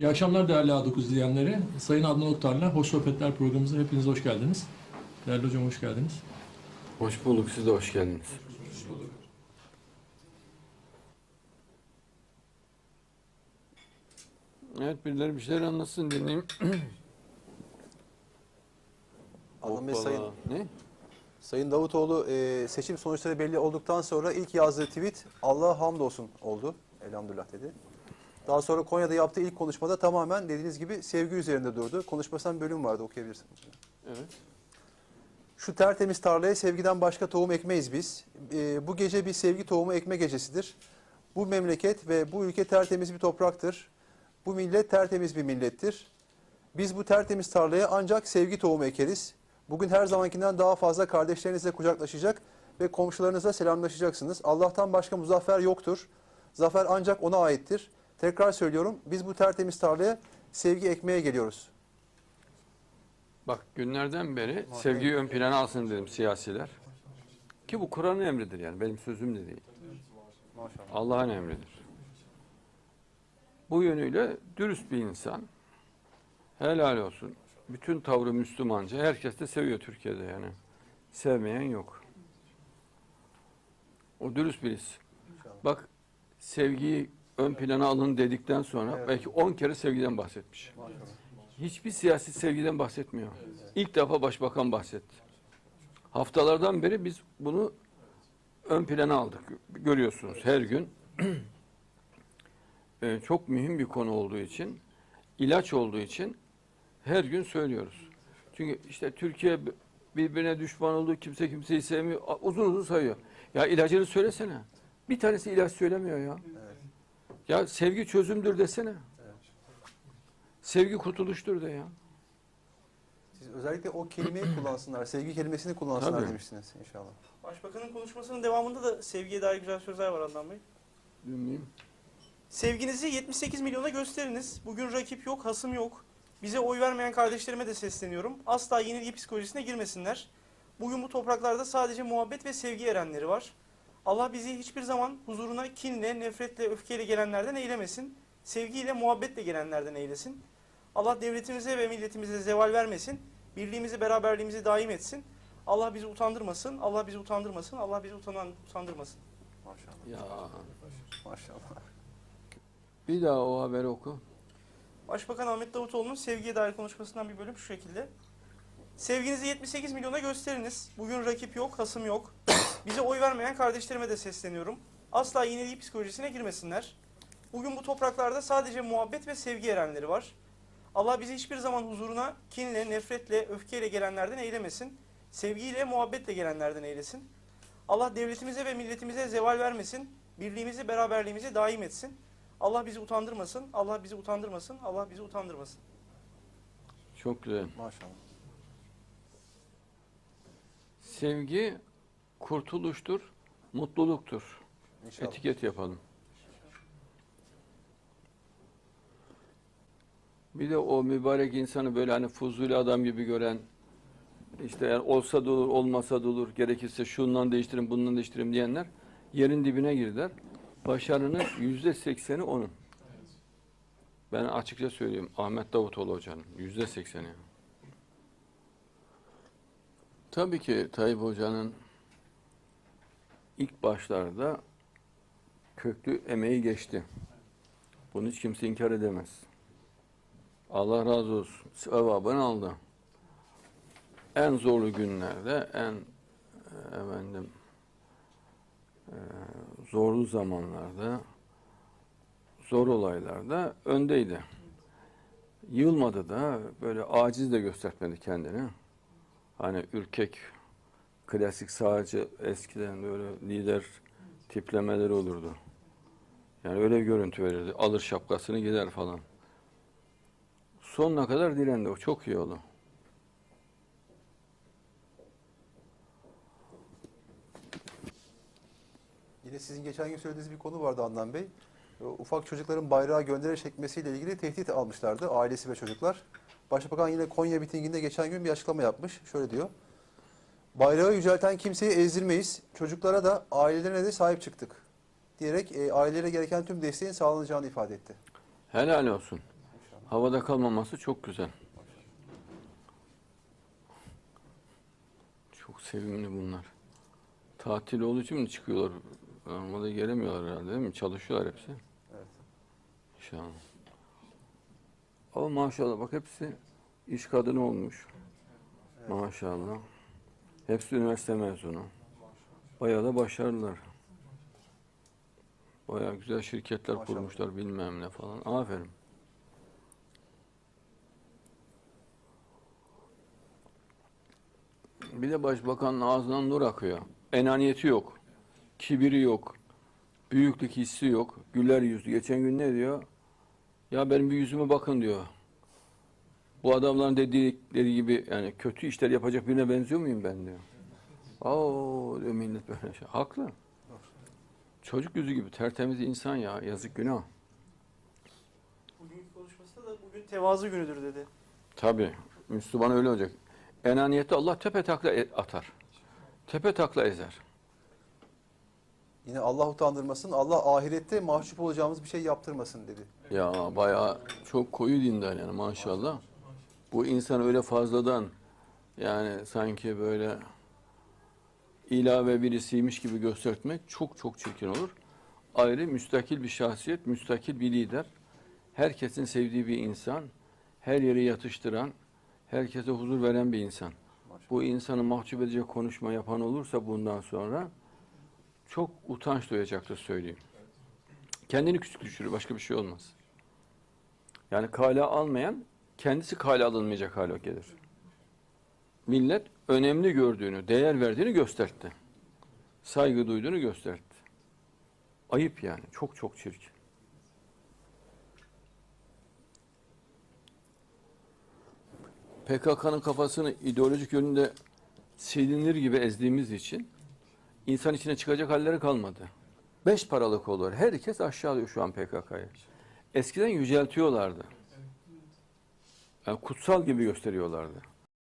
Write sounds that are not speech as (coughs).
İyi akşamlar değerli A9 izleyenleri. Sayın Adnan Oktar'la Hoş Sohbetler programımıza hepiniz hoş geldiniz. Değerli hocam hoş geldiniz. Hoş bulduk. Siz de hoş geldiniz. Evet birileri bir şeyler anlatsın dinleyeyim. (clears throat) Hoppala. Sayın, Ne? Sayın Davutoğlu e, seçim sonuçları belli olduktan sonra ilk yazdığı tweet Allah'a hamdolsun oldu. Elhamdülillah dedi. Daha sonra Konya'da yaptığı ilk konuşmada tamamen dediğiniz gibi sevgi üzerinde durdu. Konuşmasından bir bölüm vardı okuyabilirsiniz. Evet. Şu tertemiz tarlaya sevgiden başka tohum ekmeyiz biz. E, bu gece bir sevgi tohumu ekme gecesidir. Bu memleket ve bu ülke tertemiz bir topraktır. Bu millet tertemiz bir millettir. Biz bu tertemiz tarlaya ancak sevgi tohumu ekeriz. Bugün her zamankinden daha fazla kardeşlerinizle kucaklaşacak ve komşularınızla selamlaşacaksınız. Allah'tan başka muzaffer yoktur. Zafer ancak ona aittir. Tekrar söylüyorum biz bu tertemiz tarlaya sevgi ekmeye geliyoruz. Bak günlerden beri sevgiyi ön plana alsın dedim siyasiler. Ki bu Kur'an'ın emridir yani benim sözüm de değil. Maşallah. Allah'ın emridir. Bu yönüyle dürüst bir insan. Helal olsun. Bütün tavrı Müslümanca. Herkes de seviyor Türkiye'de yani. Sevmeyen yok. O dürüst birisi. Bak sevgiyi ön plana alın dedikten sonra Evet. belki 10 kere sevgiden bahsetmiş. Hiçbir siyasi sevgiden bahsetmiyor. İlk defa başbakan bahsetti. Haftalardan beri biz bunu ön plana aldık. Görüyorsunuz her gün. (clears throat) Ee, çok mühim bir konu olduğu için, ilaç olduğu için her gün söylüyoruz. Çünkü işte Türkiye birbirine düşman olduğu kimse kimseyi sevmiyor. Uzun uzun sayıyor. Ya ilacını söylesene. Bir tanesi ilaç söylemiyor ya. Evet. Ya sevgi çözümdür desene. Evet. Sevgi kurtuluştur de ya. Siz özellikle o kelimeyi kullansınlar, sevgi kelimesini kullansınlar Tabii. demiştiniz inşallah. Başbakanın konuşmasının devamında da sevgiye dair güzel sözler var Adnan Bey. Dinleyeyim. Sevginizi 78 milyona gösteriniz. Bugün rakip yok, hasım yok. Bize oy vermeyen kardeşlerime de sesleniyorum. Asla yenilgi psikolojisine girmesinler. Bugün bu topraklarda sadece muhabbet ve sevgi erenleri var. Allah bizi hiçbir zaman huzuruna kinle, nefretle, öfkeyle gelenlerden eylemesin. Sevgiyle, muhabbetle gelenlerden eylesin. Allah devletimize ve milletimize zeval vermesin. Birliğimizi, beraberliğimizi daim etsin. Allah bizi utandırmasın. Allah bizi utandırmasın. Allah bizi utanan, utandırmasın. Maşallah. Ya Maşallah. bir daha o haberi oku. Başbakan Ahmet Davutoğlu'nun sevgiye dair konuşmasından bir bölüm şu şekilde. Sevginizi 78 milyona gösteriniz. Bugün rakip yok, hasım yok. (coughs) Bize oy vermeyen kardeşlerime de sesleniyorum. Asla yenilgi psikolojisine girmesinler. Bugün bu topraklarda sadece muhabbet ve sevgi erenleri var. Allah bizi hiçbir zaman huzuruna kinle, nefretle, öfkeyle gelenlerden eylemesin. Sevgiyle, muhabbetle gelenlerden eylesin. Allah devletimize ve milletimize zeval vermesin. Birliğimizi, beraberliğimizi daim etsin. Allah bizi utandırmasın. Allah bizi utandırmasın. Allah bizi utandırmasın. Çok güzel. Maşallah. Sevgi kurtuluştur, mutluluktur. İnşallah. Etiket yapalım. Bir de o mübarek insanı böyle hani fuzuli adam gibi gören, işte yani olsa da olur, olmasa da olur, gerekirse şundan değiştirin, bundan değiştirin diyenler yerin dibine girdiler. Başarının yüzde sekseni onun. Ben açıkça söyleyeyim, Ahmet Davutoğlu hocanın yüzde sekseni. Tabii ki Tayyip Hoca'nın ilk başlarda köklü emeği geçti. Bunu hiç kimse inkar edemez. Allah razı olsun. Sevabını aldı. En zorlu günlerde, en e, efendim e, zorlu zamanlarda, zor olaylarda öndeydi. Yılmadı da böyle aciz de göstermedi kendini. Hani ürkek, klasik sağcı eskiden böyle lider tiplemeleri olurdu. Yani öyle bir görüntü verirdi. Alır şapkasını gider falan. Sonuna kadar direndi. O çok iyi oldu. Yine sizin geçen gün söylediğiniz bir konu vardı Adnan Bey. O Ufak çocukların bayrağı gönderi çekmesiyle ilgili tehdit almışlardı ailesi ve çocuklar. Başbakan yine Konya mitinginde geçen gün bir açıklama yapmış. Şöyle diyor. Bayrağı yücelten kimseyi ezdirmeyiz. Çocuklara da ailelerine de sahip çıktık. Diyerek e, ailelere gereken tüm desteğin sağlanacağını ifade etti. Helal olsun. Havada kalmaması çok güzel. Çok sevimli bunlar. Tatil olduğu için mi çıkıyorlar? Normalde gelemiyorlar herhalde değil mi? Çalışıyorlar hepsi. Evet. İnşallah. Ama maşallah bak hepsi iş kadını olmuş. Maşallah. Hepsi üniversite mezunu. Bayağı da başarılılar. Bayağı güzel şirketler Maşallah. kurmuşlar bilmem ne falan. Aferin. Bir de başbakanın ağzından nur akıyor. Enaniyeti yok. Kibiri yok. Büyüklük hissi yok. Güler yüzlü. Geçen gün ne diyor? Ya benim bir yüzüme bakın diyor. Bu adamların dedikleri gibi yani kötü işler yapacak birine benziyor muyum ben diyor. Oo diyor millet böyle şey. Haklı. Çocuk yüzü gibi tertemiz insan ya. Yazık günah. Bugünkü konuşmasında da bugün tevazu günüdür dedi. Tabii. Müslüman öyle olacak. Enaniyeti Allah tepe takla e- atar. Tepe takla ezer. Yine Allah utandırmasın, Allah ahirette mahcup olacağımız bir şey yaptırmasın dedi. Ya bayağı çok koyu dindar yani maşallah. Bu insan öyle fazladan yani sanki böyle ilave birisiymiş gibi göstermek çok çok çirkin olur. Ayrı müstakil bir şahsiyet, müstakil bir lider. Herkesin sevdiği bir insan, her yeri yatıştıran, herkese huzur veren bir insan. Bu insanı mahcup edecek konuşma yapan olursa bundan sonra çok utanç duyacaktır söyleyeyim. Kendini küçük düşürür, başka bir şey olmaz. Yani kale almayan, kendisi kale alınmayacak hale gelir. Millet önemli gördüğünü, değer verdiğini gösterdi. Saygı duyduğunu gösterdi. Ayıp yani, çok çok çirkin. PKK'nın kafasını ideolojik yönünde silinir gibi ezdiğimiz için insan içine çıkacak halleri kalmadı. Beş paralık olur. Herkes aşağılıyor şu an PKK'yı. Eskiden yüceltiyorlardı. Yani kutsal gibi gösteriyorlardı.